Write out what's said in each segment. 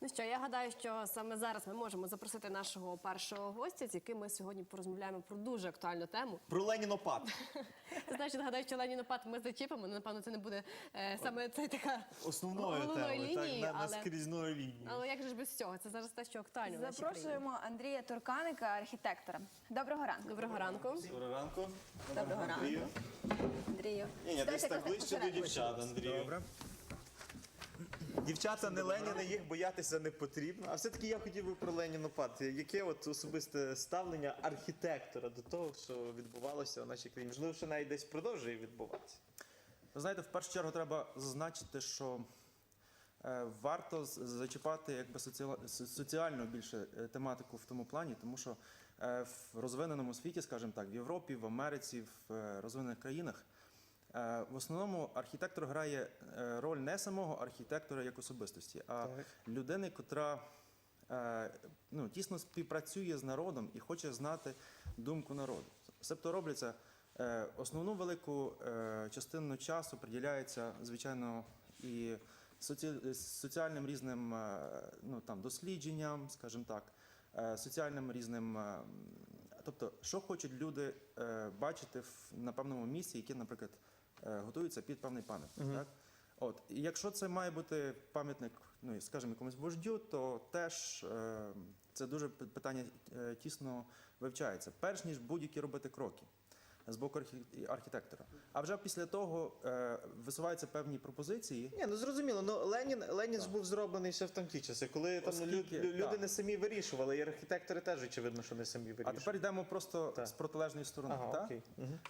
Ну що, я гадаю, що саме зараз ми можемо запросити нашого першого гостя, з яким ми сьогодні порозмовляємо про дуже актуальну тему. Про Ленінопад. Значить, гадаю, що Ленінопад ми зачіпимо. ну, Напевно, це не буде е, саме це така Основною головною темою, так, на, але, наскрізною лінією. але як же ж без цього? Це зараз те, що актуально в нашій країні. Запрошуємо Андрія Турканика, архітектора. Доброго ранку. Доброго ранку. Доброго ранку. Доброго ранку. Андрію. Андрію. Ні, ні, десь так ближче до дівчат, Андрію. Добре. Дівчата не Леніни, їх боятися не потрібно. А все-таки я хотів би про Ленінопад. Яке от особисте ставлення архітектора до того, що відбувалося у нашій країні? Можливо, що навіть десь продовжує відбуватися. Ви знаєте, в першу чергу треба зазначити, що е, варто зачіпати якби соціал- соціальну більше е, тематику в тому плані, тому що е, в розвиненому світі, скажімо так, в Європі, в Америці, в розвинених країнах. Е, В основному архітектор грає е, роль не самого архітектора як особистості, а людини, котра е, ну, тісно співпрацює з народом і хоче знати думку народу. Себто робляться основну велику частину часу приділяється, звичайно, і соціальним різним ну, там, дослідженням, скажімо так, соціальним різним. Тобто, що хочуть люди бачити на певному місці, яке, наприклад, е, готується під певний пам'ятник. Так? От, і якщо це має бути пам'ятник, ну, скажімо, якомусь вождю, то теж е, це дуже питання е, тісно вивчається, перш ніж будь-які робити кроки з боку архітектора. А вже після того е, висуваються певні пропозиції. Ні, ну зрозуміло, ну Ленін, Ленін ж був зроблений ще в там ті часи, коли там Оскільки, лю- лю- люди так. не самі вирішували, і архітектори теж очевидно, що не самі вирішували. А тепер йдемо просто Так. з протилежної сторони. Ага, так? окей.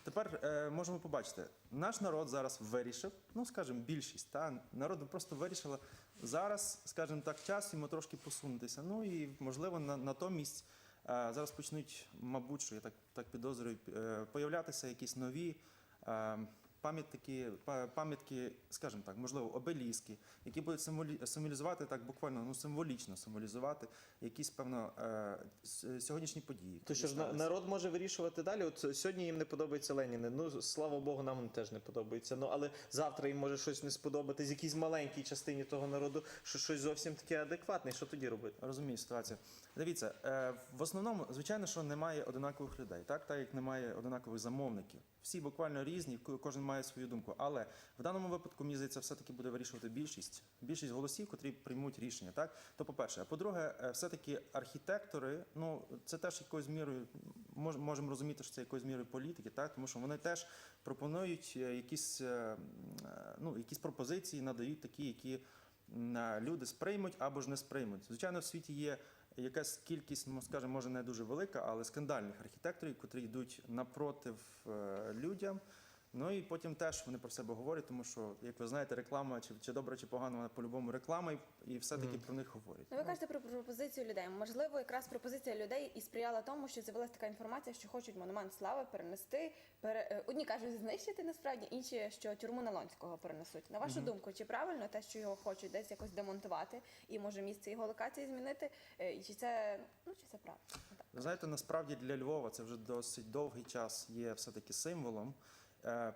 Тепер е, можемо побачити, наш народ зараз вирішив, ну скажімо, більшість, та народ просто вирішила зараз, скажімо так, час йому трошки посунутися. Ну і можливо на, натомість зараз почнуть, мабуть, що я так, так підозрюю, е, появлятися якісь нові. Е, Пам'ятки, па- пам'ятки, скажімо так, можливо, обеліски, які будуть символі- символізувати так буквально ну символічно символізувати якісь певно е, сьогоднішні події. То що ж на- народ може вирішувати далі. От сьогодні їм не подобається Леніни. Ну слава Богу, нам теж не подобається. Ну але завтра їм може щось не сподобатись, якійсь маленькій частині того народу, що щось зовсім таке адекватне. Що тоді робити? Розумію ситуацію. Дивіться, е, в основному, звичайно, що немає одинакових людей, так, так як немає одинакових замовників. Всі буквально різні, ко- кожен має свою думку. Але в даному випадку, мені здається, все-таки буде вирішувати більшість, більшість голосів, котрі приймуть рішення. Так? То по-перше. А по-друге, е, все-таки архітектори, ну це теж якоюсь мірою, мож, можемо розуміти, що це якоюсь мірою політики, так? тому що вони теж пропонують е, якісь, е, ну, якісь пропозиції, надають такі, які люди сприймуть або ж не сприймуть. Звичайно, в світі є якась кількість, ну, скажімо, може не дуже велика, але скандальних архітекторів, котрі йдуть напротив людям. Ну і потім теж вони про себе говорять, тому що, як ви знаєте, реклама чи, чи добра, чи погана, вона по-любому реклама, і, і все-таки про них говорять. Ну, ви кажете про пропозицію людей. Можливо, якраз пропозиція людей і сприяла тому, що з'явилася така інформація, що хочуть монумент слави перенести. Пере... е, Одні кажуть знищити насправді, інші, що тюрму Налонського перенесуть. На вашу думку, чи правильно те, що його хочуть десь якось демонтувати, і може місце його локації змінити? Е, І чи це ну чи це правда? Ви знаєте, насправді для Львова це вже досить довгий час є все-таки символом. Е,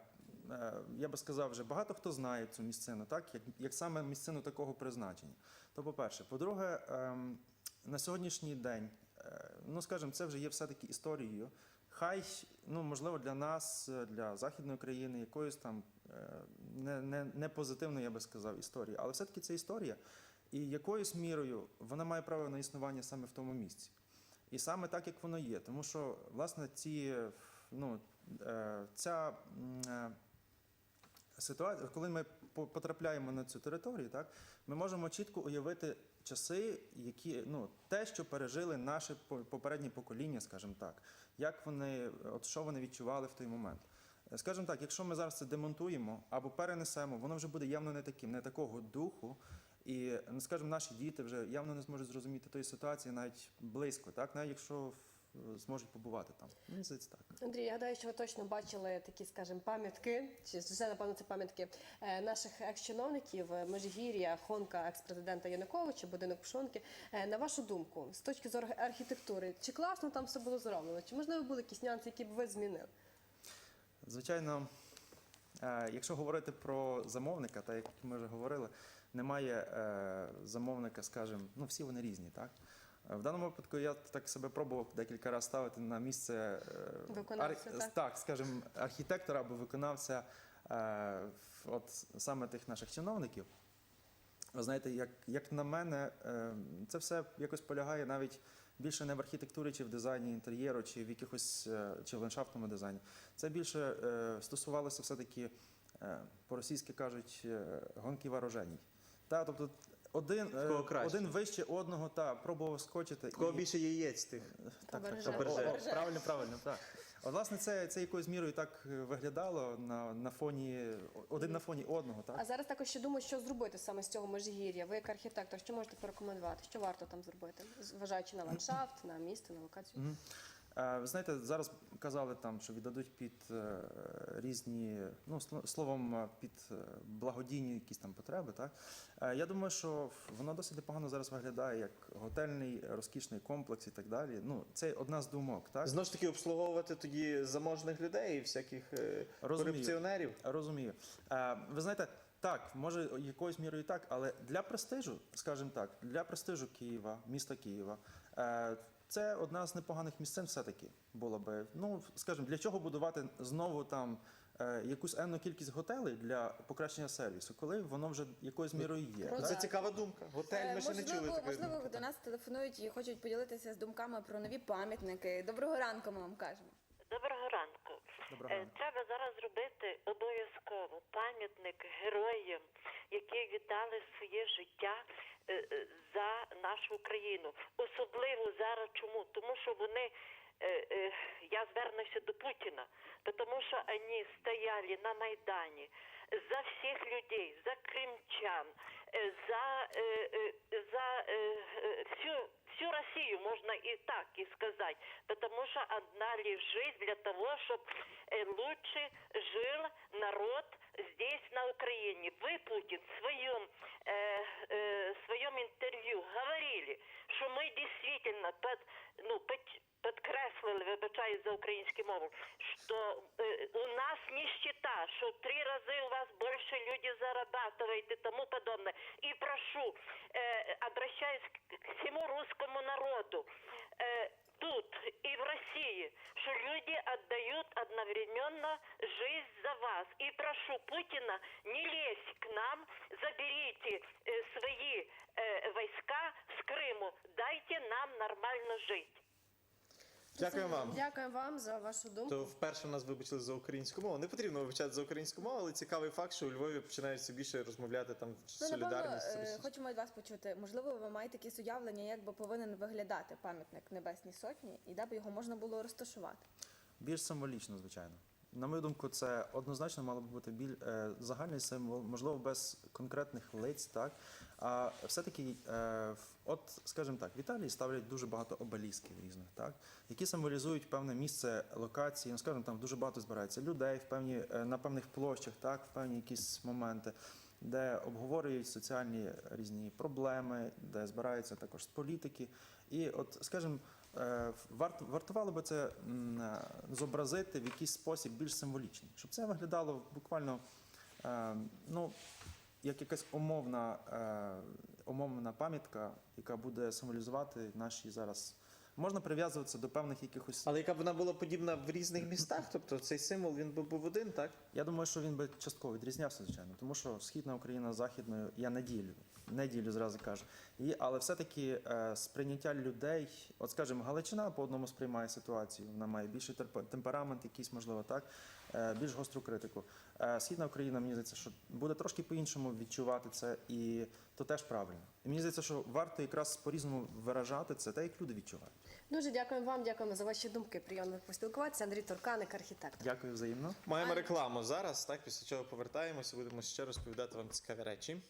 е, Я би сказав, вже багато хто знає цю місцину, так як, як саме місцину такого призначення. То по-перше, по-друге, ем, на сьогоднішній день, е, ну скажімо, це вже є все-таки історією. Хай, ну можливо, для нас, для західної країни, якоюсь там не, не, не позитивної, я би сказав, історії, але все-таки це історія. І якоюсь мірою вона має право на існування саме в тому місці. І саме так, як воно є. Тому що, власне, ці, ну, ця е, ситуація, коли ми потрапляємо на цю територію, так, ми можемо чітко уявити часи, які, ну, те, що пережили наші по- попередні покоління, скажімо так, як вони, от що вони відчували в той момент. Е, Скажімо так, якщо ми зараз це демонтуємо або перенесемо, воно вже буде явно не таким, не такого духу. І, скажімо, наші діти вже явно не зможуть зрозуміти тої ситуації навіть близько, так, навіть якщо зможуть побувати там. Мені здається так. Андрій, я гадаю, що ви точно бачили такі, скажімо, пам'ятки, чи все, напевно, це пам'ятки е, наших екс-чиновників е, Межигір'я, Хонка, екс-президента Януковича, будинок Пшонки. Е, На вашу думку, з точки зору архітектури, чи класно там все було зроблено? Чи можливо були якісь нюанси, які б ви змінили? Звичайно, якщо говорити про замовника, так як ми вже говорили, немає замовника, скажімо, ну всі вони різні, так? В даному випадку я так себе пробував декілька разів ставити на місце е, Виконавця, так? так, скажімо, архітектора або виконавця е, от саме тих наших чиновників. Ви знаєте, як, як на мене, е, це все якось полягає навіть більше не в архітектурі, чи в дизайні інтер'єру, чи в якихось чи в ландшафтному дизайні. Це більше стосувалося все-таки, по-російськи кажуть, гонки вороженій. Та, тобто один, е, краще? один вище одного та пробував скочити. В Кого і- більше яєць тих? так, так, так. О, о, Правильно, правильно, так. От, власне, це, це якоюсь мірою так е, виглядало на, на фоні один на фоні одного, так? А зараз також ще думаю, що зробити саме з цього межгір'я. Ви як архітектор, що можете порекомендувати? Що варто там зробити, зважаючи на ландшафт, на місце, на локацію? Мгм. Ви знаєте, зараз казали там, що віддадуть під е, різні, ну сло- словом, е, під е, благодійні якісь там потреби. Так я думаю, що воно досить непогано зараз виглядає як готельний розкішний комплекс і так далі. Ну це одна з думок, так Знову ж таки обслуговувати тоді заможних людей і всяких Розумію. корупціонерів. Розумію. Ви знаєте, так, може якоюсь мірою і так, але для престижу, скажімо так, для престижу Києва, міста Києва, це одна з непоганих місцин все-таки було би. Ну, скажімо, для чого будувати знову там е, якусь енну кількість готелей для покращення сервісу, коли воно вже якоюсь мірою є. Про так? Це цікава думка. Готель, ми ще не чули можливо, такої можливо, думки. до нас телефонують і хочуть поділитися з думками про нові пам'ятники. Доброго ранку, ми вам кажемо. Доброго ранку. Доброго Е, ранку. Треба зараз зробити обов'язково пам'ятник героям, які віддали своє життя за нашу Україну. Особливо зараз чому? Тому що вони. е, е, Я звернуся до Путіна, тому що вони стояли на Майдані за всіх людей, за кримчан, е, за, е, е, за е, е, всю, всю Россию, можно и так и сказать, потому что отдали жизнь для того, чтобы лучше жил народ здесь, на Украине. Вы, Путин, в своем, э, э, своем интервью говорили, что мы действительно под, ну, под- підкреслили, вибачаю за українську мову, що е, у нас нищета, що в три рази у вас більше люди зарабатывают и тому подобное. И прошу, э, обращаюсь к к всему русскому народу, э, тут и в России, что люди отдают одновременно жизнь за вас. И прошу Путина, не лезь к нам, заберите э, свои э, войска нормально жить. Дякую вам. Дякую вам за вашу думку. То вперше нас вибачили за українську мову. Не потрібно вибачати за українську мову, але цікавий факт, що у Львові починають все більше розмовляти там Ну, напевно, солідарність. е, хочемо від вас почути. Можливо, ви маєте якісь уявлення, як би повинен виглядати пам'ятник Небесній Сотні, і де б його можна було розташувати. Більш символічно, звичайно. На мою думку, це однозначно мало б бути біль, е, загальний символ, можливо, без конкретних лиць, так. А все-таки, е, от, скажімо так, в Італії ставлять дуже багато обелісків різних, так, які символізують певне місце локації. Ну, скажімо, там дуже багато збирається людей в певні, е, на певних площах, так, в певні якісь моменти. Де обговорюють соціальні різні проблеми, де збираються також з політики. І от, скажімо, вартувало би це е, зобразити в якийсь спосіб більш символічний, щоб це виглядало буквально е, ну, як якась умовна, е, умовна пам'ятка, яка буде символізувати наші зараз. Можна прив'язуватися до певних якихось. Але яка б вона була подібна в різних містах, тобто цей символ він би був один, так? Я думаю, що він би частково відрізнявся, звичайно, тому що східна Україна з західною я не ділю, не ділю зразу кажу. І, але все-таки е, сприйняття людей, от скажімо, Галичина по одному сприймає ситуацію, вона має більший темперамент, якийсь, можливо, так, е, більш гостру критику. Е, східна Україна, мені здається, що буде трошки по-іншому відчувати це, і то теж правильно. І мені здається, що варто якраз по-різному виражати це, те, як люди відчувають. Дуже дякуємо вам, дякуємо за ваші думки. Приємно поспілкуватися. Андрій Турканик, архітектор. Дякую взаємно. Маємо рекламу зараз, так, після чого повертаємося, будемо ще розповідати вам цікаві речі.